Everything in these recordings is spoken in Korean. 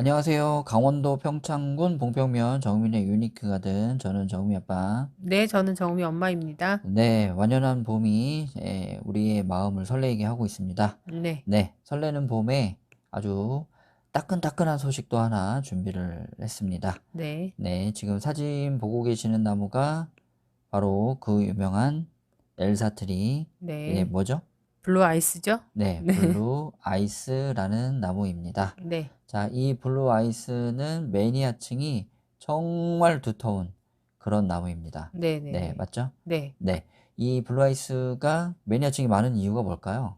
안녕하세요. 강원도 평창군 봉평면 정민의 유니크 가든 저는 정미 아빠. 네, 저는 정미 엄마입니다. 네, 완연한 봄이 예, 우리의 마음을 설레게 하고 있습니다. 네, 네, 설레는 봄에 아주 따끈따끈한 소식도 하나 준비를 했습니다. 네, 네, 지금 사진 보고 계시는 나무가 바로 그 유명한 엘사트리, 네. 이게 뭐죠? 블루 아이스죠? 네, 네. 블루 아이스라는 나무입니다. 네, 자, 이 블루 아이스는 매니아층이 정말 두터운 그런 나무입니다. 네, 네, 네, 네. 맞죠? 네. 네. 이 블루 아이스가 매니아층이 많은 이유가 뭘까요?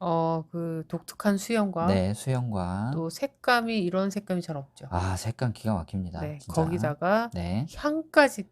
어, 그 독특한 수영과 네, 수영과 또 색감이 이런 색감이 잘 없죠. 아, 색감 기가 막힙니다. 네, 진짜. 거기다가 네. 향까지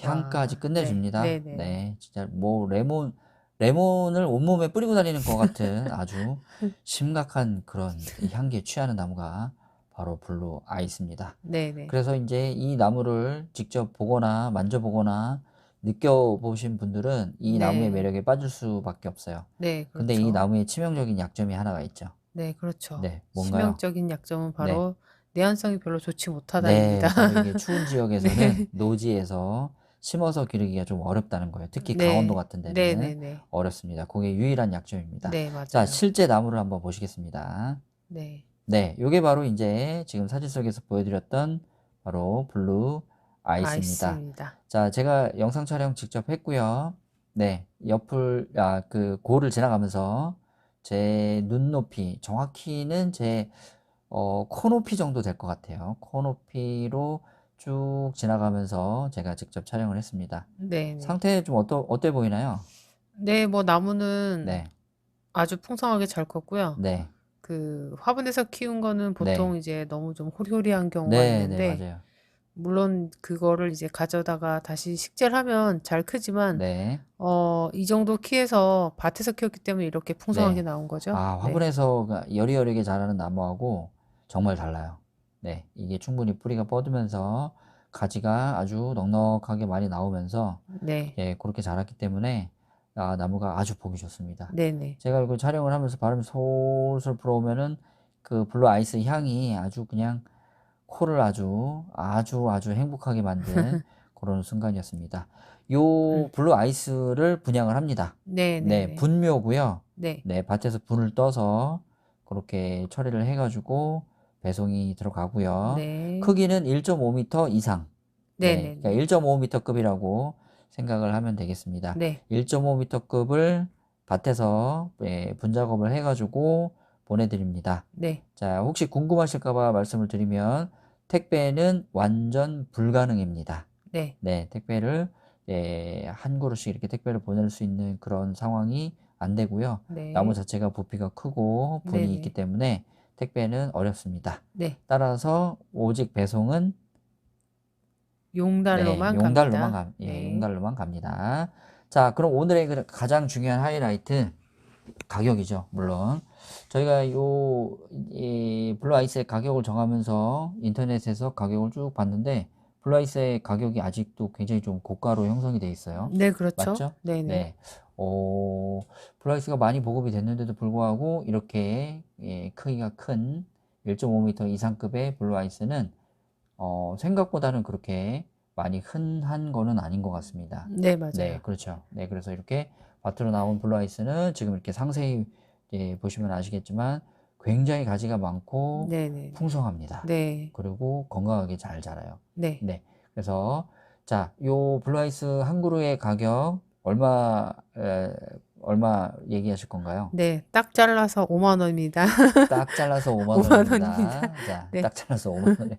향까지 와, 끝내줍니다. 네, 네, 네. 네, 진짜 뭐 레몬 레몬을 온몸에 뿌리고 다니는 것 같은 아주 심각한 그런 이 향기에 취하는 나무가 바로 블루 아이스입니다. 네, 네. 그래서 이제 이 나무를 직접 보거나 만져보거나 느껴보신 분들은 이 네. 나무의 매력에 빠질 수밖에 없어요. 네, 근데 이 그렇죠. 나무의 치명적인 약점이 하나가 있죠. 네, 그렇죠. 네, 뭔가요? 치명적인 약점은 바로 내한성이 별로 좋지 네, 못하다입니다. 바로 이게 추운 지역에서는 네. 노지에서 심어서 기르기가 좀 어렵다는 거예요. 특히 네. 강원도 같은 데는 네, 네, 네. 어렵습니다. 그게 유일한 약점입니다. 네, 맞아요. 자, 실제 나무를 한번 보시겠습니다. 네. 네, 요게 바로 이제 지금 사진 속에서 보여드렸던 바로 블루 아이스입니다. 아이스입니다. 자, 제가 영상 촬영 직접 했고요. 네, 옆을, 아, 그, 고를 지나가면서 제 눈높이, 정확히는 제, 어, 코 높이 정도 될 것 같아요. 코 높이로 쭉 지나가면서 제가 직접 촬영을 했습니다. 네, 네. 상태 좀 어떠, 어때 보이나요? 네, 뭐 나무는 네, 아주 풍성하게 잘 컸고요. 네, 그 화분에서 키운 거는 보통 이제 너무 좀 호리호리한 경우가 네, 네, 있는데 맞아요. 물론 그거를 이제 가져다가 다시 식재를 하면 잘 크지만 네. 어, 이 정도 키에서 밭에서 키웠기 때문에 이렇게 풍성하게 네. 나온 거죠. 아, 네. 화분에서 그 여리여리하게 자라는 나무하고 정말 달라요. 네, 이게 충분히 뿌리가 뻗으면서 가지가 아주 넉넉하게 많이 나오면서 네. 예, 그렇게 자랐기 때문에 아, 나무가 아주 보기 좋습니다. 네, 네. 제가 이거 촬영을 하면서 바람이 솔솔 불어오면은 그 블루 아이스 향이 아주 그냥 코를 아주 아주 아주 행복하게 만든 그런 순간이었습니다. 요 블루 아이스를 분양을 합니다. 네, 네, 네, 네. 분묘고요. 네. 네, 밭에서 분을 떠서 그렇게 처리를 해가지고 배송이 들어가고요. 네. 크기는 1.5m 이상. 네, 네, 네, 그러니까 1.5m급이라고 생각을 하면 되겠습니다. 네. 1.5m급을 밭에서 예, 분작업을 해가지고 보내드립니다. 네. 자, 혹시 궁금하실까봐 말씀을 드리면 택배는 완전 불가능입니다. 네. 네, 택배를 예, 한 그루씩 이렇게 택배를 보낼 수 있는 그런 상황이 안 되고요. 네. 나무 자체가 부피가 크고 분이 네네. 있기 때문에 택배는 어렵습니다. 네. 따라서 오직 배송은 용달로만 네, 용달로만 갑니다. 가, 예, 네. 용달로만 갑니다. 자, 그럼 오늘의 그 가장 중요한 하이라이트 가격이죠. 물론 저희가 요이 블루아이스의 가격을 정하면서 인터넷에서 가격을 쭉 봤는데 블루아이스의 가격이 아직도 굉장히 좀 고가로 형성이 돼 있어요. 네, 그렇죠. 맞죠? 네, 네. 네. 어, 블루아이스가 많이 보급이 됐는데도 불구하고 이렇게 예, 크기가 큰 1.5m 이상급의 블루아이스는 어, 생각보다는 그렇게 많이 흔한 거는 아닌 것 같습니다. 네, 맞아요. 네, 그렇죠. 네, 그래서 이렇게 밭으로 나온 블루아이스는 지금 이렇게 상세히 예, 보시면 아시겠지만 굉장히 가지가 많고 네, 네. 풍성합니다. 네. 그리고 건강하게 잘 자라요. 네. 네. 그래서 자, 요 블루아이스 한 그루의 가격 얼마 에, 얼마 얘기하실 건가요? 네, 딱 잘라서 5만 원입니다. 딱 잘라서 5만 5만 원입니다. 원입니다. 자, 네. 딱 잘라서 5만 원에.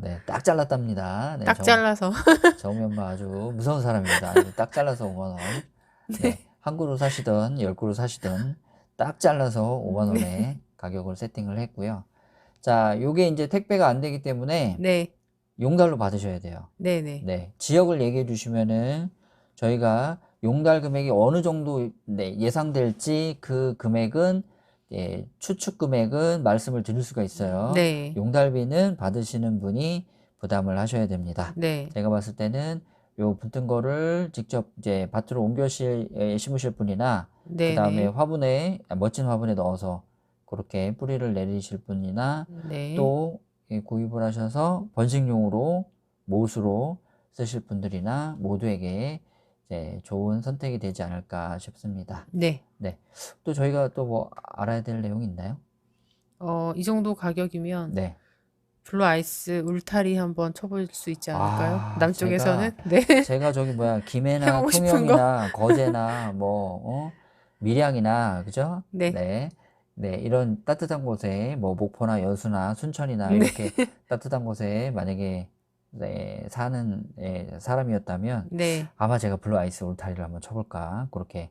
네, 딱 잘랐답니다. 네, 딱 정- 잘라서. 정미 엄마 아주 무서운 사람입니다. 딱 잘라서 5만 원. 네. 한 그루 사시던 열 그루 사시던 딱 잘라서 5만 원에 가격을 세팅을 했고요. 자, 요게 이제 택배가 안 되기 때문에 네. 용달로 받으셔야 돼요. 네, 네. 네. 지역을 얘기해 주시면은 저희가 용달 금액이 어느 정도 네, 예상될지 그 금액은 예, 추측 금액은 말씀을 드릴 수가 있어요. 네. 용달비는 받으시는 분이 부담을 하셔야 됩니다. 네. 제가 봤을 때는 요 붙은 거를 직접 이제 밭으로 옮겨실 에, 심으실 분이나 네, 그 다음에 네. 화분에 아, 멋진 화분에 넣어서 그렇게 뿌리를 내리실 분이나 네. 또 예, 구입을 하셔서 번식용으로 못으로 쓰실 분들이나 모두에게 이제 좋은 선택이 되지 않을까 싶습니다. 네. 네. 또 저희가 또 뭐 알아야 될 내용이 있나요? 어, 이 정도 가격이면 네. 블루 아이스 울타리 한번 쳐볼 수 있지 않을까요? 아, 남쪽에서는? 네. 제가 저기 뭐야 김해나 해보고 싶은 거? 통영이나 거제나 뭐 어? 밀양이나 그죠? 네. 네. 네, 이런 따뜻한 곳에 뭐 목포나 여수나 순천이나 네. 이렇게 따뜻한 곳에 만약에 네, 사는 예, 사람이었다면 네. 아마 제가 블루 아이스 울타리를 한번 쳐볼까 그렇게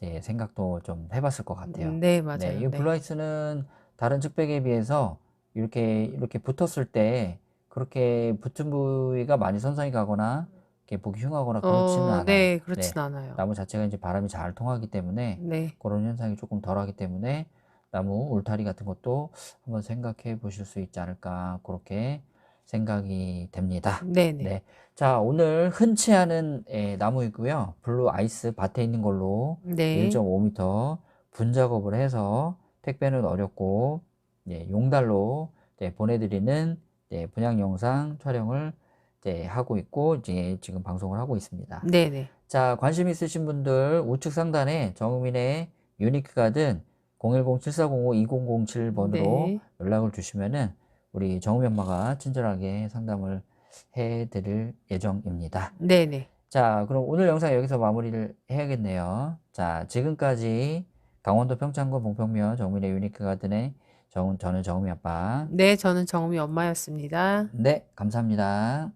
네, 생각도 좀 해봤을 것 같아요. 네, 네, 맞아요. 이 네. 블루 아이스는 다른 측백에 비해서 이렇게 이렇게 붙었을 때 그렇게 붙은 부위가 많이 손상이 가거나 이렇게 보기 흉하거나 그렇지는 어, 않아요. 네, 그렇진 않아요. 나무 자체가 이제 바람이 잘 통하기 때문에 네. 그런 현상이 조금 덜하기 때문에 나무 울타리 같은 것도 한번 생각해 보실 수 있지 않을까 그렇게 생각이 됩니다. 네, 네. 네. 자, 오늘 흔치 않은 예, 나무이고요. 블루 아이스 밭에 있는 걸로 네. 1.5m 분 작업을 해서 택배는 어렵고 예, 용달로 예, 보내드리는 예, 분양 영상 촬영을 하고 있고 이제 지금 방송을 하고 있습니다. 네, 네. 자, 관심 있으신 분들 우측 상단에 정우민의 유니크 가든 010-7405-2007번으로 네. 연락을 주시면은 우리 정우미 엄마가 친절하게 상담을 해 드릴 예정입니다. 네, 네. 자, 그럼 오늘 영상 여기서 마무리를 해야겠네요. 자, 지금까지 강원도 평창군 봉평면 정민의 유니크 가든의 정, 저는 정우미 아빠. 네, 저는 정미 엄마였습니다. 네, 감사합니다.